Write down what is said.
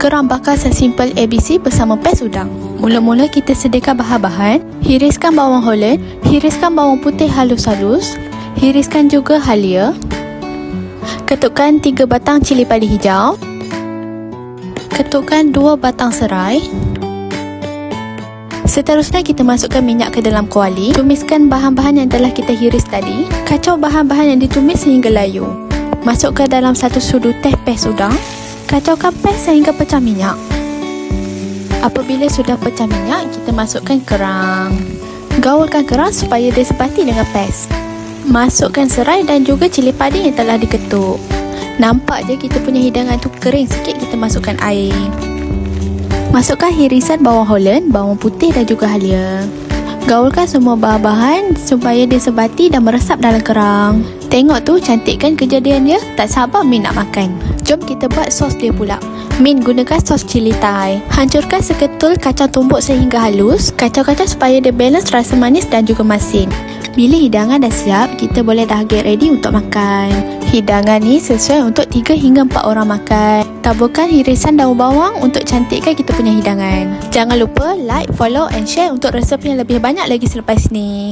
Kerang bakar sesimpel ABC bersama pes udang. Mula-mula kita sediakan bahan-bahan. Hiriskan bawang holland, hiriskan bawang putih halus-halus, hiriskan juga halia. Ketukkan 3 batang cili padi hijau. Ketukkan 2 batang serai. Seterusnya kita masukkan minyak ke dalam kuali. Tumiskan bahan-bahan yang telah kita hiris tadi. Kacau bahan-bahan yang ditumis sehingga layu. Masukkan dalam satu sudu teh pes udang. Kacaukan pes sehingga pecah minyak. Apabila sudah pecah minyak, kita masukkan kerang. Gaulkan kerang supaya dia sepati dengan pes. Masukkan serai dan juga cili padi yang telah diketuk. Nampak je kita punya hidangan tu kering sikit, kita masukkan air. Masukkan hirisan bawang holland, bawang putih dan juga halia. Gaulkan semua bahan-bahan supaya dia sebati dan meresap dalam kerang. Tengok tu cantik kan kejadian dia? Tak sabar Min nak makan. Jom kita buat sos dia pula. Min gunakan sos cili Thai. Hancurkan seketul kacang tumbuk sehingga halus. Kacau-kacau supaya dia balance rasa manis dan juga masin. Bila hidangan dah siap, kita boleh dah get ready untuk makan. Hidangan ni sesuai untuk 3 hingga 4 orang makan. Taburkan hirisan daun bawang untuk cantikkan kita punya hidangan. Jangan lupa like, follow and share untuk resep yang lebih banyak lagi selepas ni.